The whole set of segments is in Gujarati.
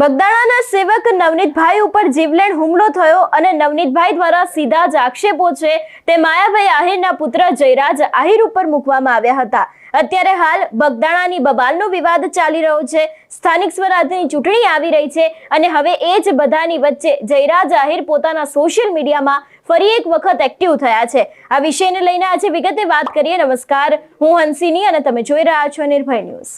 બગદાણાના સેવક નવનીતભાઈ ઉપર જીવલેણ હુમલો થયો અને નવનીતભાઈ દ્વારા સીધા જ આક્ષેપો છે તે માયાભાઈ આહિરના પુત્ર જયરાજ આહિર ઉપર મૂકવામાં આવ્યા હતા. અત્યારે હાલ બગદાણાની બબાલનો વિવાદ ચાલી રહ્યો છે. સ્થાનિક સ્વરાજની ચૂંટણી આવી રહી છે અને હવે એ જ બધાની વચ્ચે જયરાજ આહિર પોતાના સોશિયલ મીડિયામાં ફરી એક વખત એક્ટિવ થયા છે. આ વિષયને લઈને આજે વિગતે વાત કરીએ. નમસ્કાર. હું હંસિની અને તમે જોઈ રહ્યા છો નિર્ભય ન્યૂઝ.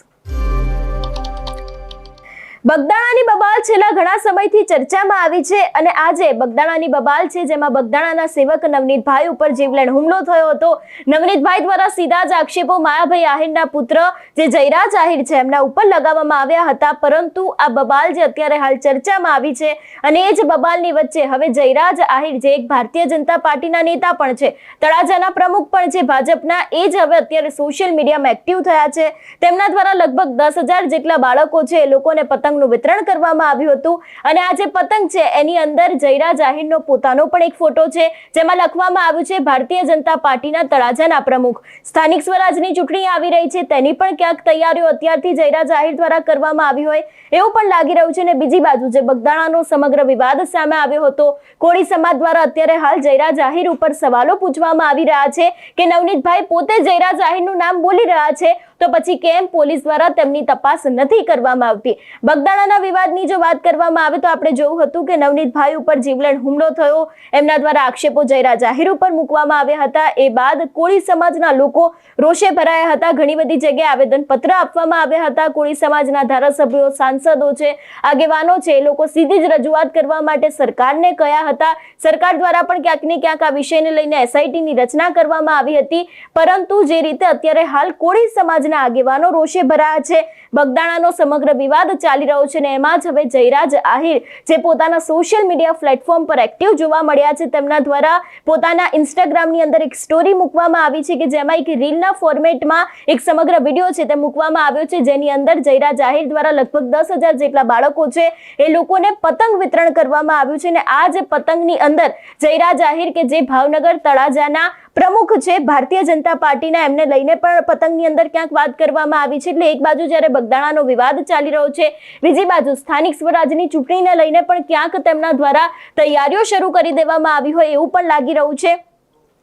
બગદાણાની બબાલ છેલ્લા ઘણા સમયથી ચર્ચામાં આવી છે અને આજે બગદાણાની બબાલ છે જેમાં બગદાણાના સેવક નવનીતભાઈ ઉપર જીવલેણ હુમલો થયો હતો. નવનીતભાઈ દ્વારા સીધા જ આક્ષેપો માયાભાઈ આહિરના પુત્ર જે જયરાજ આહિર છે એમના ઉપર લગાવવામાં આવ્યા હતા. પરંતુ આ બબાલ જે અત્યારે હાલ ચર્ચામાં આવી છે અને એ જ બબાલની વચ્ચે હવે જયરાજ આહિર જે એક ભારતીય જનતા પાર્ટીના નેતા પણ છે, તળાજાના પ્રમુખ પણ છે, ભાજપના એ જ હવે અત્યારે સોશિયલ મીડિયામાં એક્ટિવ થયા છે. તેમના દ્વારા લગભગ દસ જેટલા બાળકો છે, એ લોકોને પતંગનું વિતરણ કરવામાં આવ્યું હતું. અને આ જે પતંગ છે, એની અંદર જયરા જાહીરનો પોતાનો પણ એક ફોટો છે, જેમાં લખવામાં આવ્યું છે, ભારતીય જનતા પાર્ટીના તળાજાના પ્રમુખ. સ્થાનિક સ્વરાજની ચૂંટણી આવી રહી છે, તેની પણ ક્યાંક તૈયારીઓ અત્યારથી જયરા જાહીર દ્વારા કરવામાં આવી હોય એવું પણ લાગી રહ્યું છે. અને બીજી બાજુ જે બગદાણાનો સમગ્ર વિવાદ સામે આવ્યો હતો, કોળી સમાજ દ્વારા અત્યારે હાલ જયરા જાહીર ઉપર સવાલો પૂછવામાં આવી રહ્યા છે કે, નવનીતભાઈ પોતે જયરા જાહીરનું નામ બોલી રહ્યા છે તો પછી કેમ પોલીસ દ્વારા તેમની તપાસ નથી કરવામાં આવતી? બગદાણાના વિવાદની જો વાત કરવામાં આવે તો આપણે જોયું હતું કે નવનીતભાઈ ઉપર જીવલેણ હુમલો થયો. એમના દ્વારા આક્ષેપો જયરા જાહેર ઉપર મૂકવામાં આવ્યા હતા. એ બાદ કોળી સમાજના લોકો રોષે ભરાયા હતા. ઘણી બધી જગ્યાએ આવેદન પત્ર આપવામાં આવ્યા હતા. કોળી સમાજના ધારાસભ્યો, સાંસદો છે, આગેવાનો છે, એ લોકો સીધી જ રજૂઆત કરવા માટે સરકારને કયા હતા? સરકાર દ્વારા પણ ક્યાંક ને ક્યાંક આ વિષયને લઈને એસઆઈટી ની રચના કરવામાં આવી હતી. પરંતુ જે રીતે અત્યારે હાલ કોળી સમાજના આગેવાનો રોષે ભરાયા છે. બગદાણાનો સમગ્ર વિવાદ ચાલી રહ્યો છે ને એમાં જ હવે જયરાજ આહિર, જે પોતાના સોશિયલ મીડિયા પ્લેટફોર્મ પર એક્ટિવ જોવા મળ્યા છે, તેમના દ્વારા પોતાના ઇન્સ્ટાગ્રામની અંદર એક સ્ટોરી મૂકવામાં આવી છે કે જેમાં એક રીલના ફોર્મેટમાં એક સમગ્ર વીડિયો છે તે મૂકવામાં આવ્યો છે. જેની અંદર જયરાજ આહિર દ્વારા લગભગ દસ હજાર જેટલા બાળકો છે, એ લોકોને પતંગ વિતરણ કરવામાં આવ્યું છે અને આ જે પતંગની અંદર જયરાજ આહિર કે જે ભાવનગર તળાજાના પ્રમુખ છે, ભારતીય જનતા પાર્ટીના, એમને લઈને પણ પતંગની અંદર ક્યાંક વાત કરવામાં આવી છે. એટલે એક બાજુ જ્યારે બગદાણાનો વિવાદ ચાલી રહ્યો છે, બીજી બાજુ સ્થાનિક સ્વરાજની ચૂંટણીને લઈને પણ ક્યાંક તેમના દ્વારા તૈયારીઓ શરૂ કરી દેવામાં આવી હોય એવું પણ લાગી રહ્યું છે.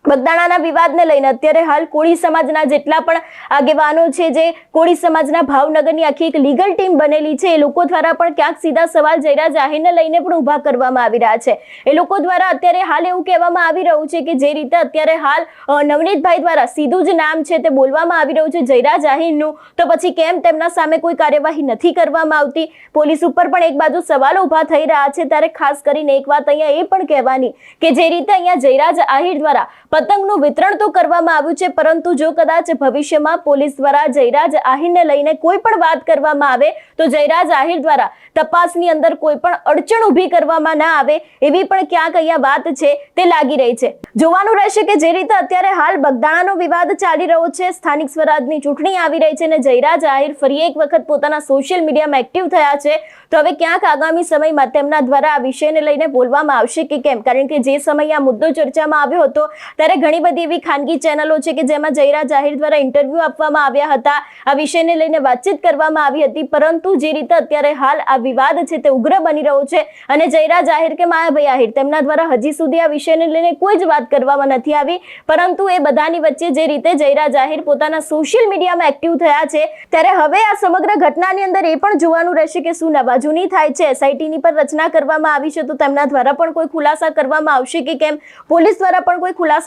બગદાણાના વિવાદને લઈને અત્યારે હાલ કોળી સમાજના જેટલા પણ આગેવાનો છે, જે કોળી સમાજના ભાવનગરની આખી એક લીગલ ટીમ બનેલી છે, એ લોકો દ્વારા પણ ક્યાંક સીધા સવાલ જયરા જાહેરને લઈને પણ ઊભા કરવામાં આવી રહ્યા છે. એ લોકો દ્વારા અત્યારે હાલ એવું કહેવામાં આવી રહ્યું છે કે જે રીતે અત્યારે હાલ નવનીતભાઈ દ્વારા સીધું જ નામ છે તે બોલવામાં આવી રહ્યું છે જયરા જાહેરનું. તો પછી કેમ તેમના સામે કોઈ કાર્યવાહી નથી કરવામાં આવતી? પોલીસ ઉપર પણ એક બાજુ સવાલો ઊભા થઈ રહ્યા છે, ત્યારે ખાસ કરીને એક વાત અહીંયા એ પણ કહેવાની કે જે રીતે અહીંયા જયરાજ આહિર દ્વારા પતંગનું વિતરણ તો કરવામાં આવ્યું છે, પરંતુ જો કદાચ ભવિષ્યમાં પોલીસ દ્વારા જયરાજ આહિરને લઈને કોઈ પણ વાત કરવામાં આવે, તો જયરાજ આહિર દ્વારા તપાસની અંદર કોઈ પણ અડચણ ઊભી કરવામાં ના આવે, એવી પણ ક્યાંક અહીંયા વાત છે, તે લાગી રહી છે. જોવાનું રહેશે કે જે રીતે અત્યારે હાલ બગદાણાનો વિવાદ ચાલી રહ્યો છે, સ્થાનિક સ્વરાજની ચૂંટણી આવી રહી છે અને જયરાજ આહિર ફરી એક વખત પોતાના સોશિયલ મીડિયામાં એક્ટિવ થયા છે, તો હવે ક્યાંક આગામી સમયમાં તેમના દ્વારા આ વિષયને લઈને બોલવામાં આવશે કે કેમ? કારણ કે જે સમયે આ મુદ્દો ચર્ચામાં આવ્યો હતો, ત્યારે ઘણી બધી એવી ખાનગી ચેનલો છે કે જેમાં જયરા જાહેર દ્વારા ઇન્ટરવ્યુ આપવામાં આવ્યા હતા. આ વિષયને લઈને વાતચીત કરવામાં આવી હતી, પરંતુ જે રીતે અત્યારે હાલ આ વિવાદ છે તે ઉગ્ર બની રહ્યો છે અને જયરા જાહેર કે માયાભાઈ આહિર તેમના દ્વારા હજી સુધી આ વિષયને લઈને કોઈ જ વાત કરવામાં નથી આવી. પરંતુ એ બધાની વચ્ચે જે રીતે જયરા જાહેર પોતાના સોશિયલ મીડિયામાં એક્ટિવ થયા છે, ત્યારે હવે આ સમગ્ર ઘટનાની અંદર એ પણ જોવાનું રહેશે કે શું નવાજૂની થાય છે એસઆઈટીની પર રચના કરવામાં આવી છે તો તેમના દ્વારા પણ કોઈ ખુલાસા કરવામાં આવશે કે કેમ? પોલીસ દ્વારા પણ કોઈ ખુલાસા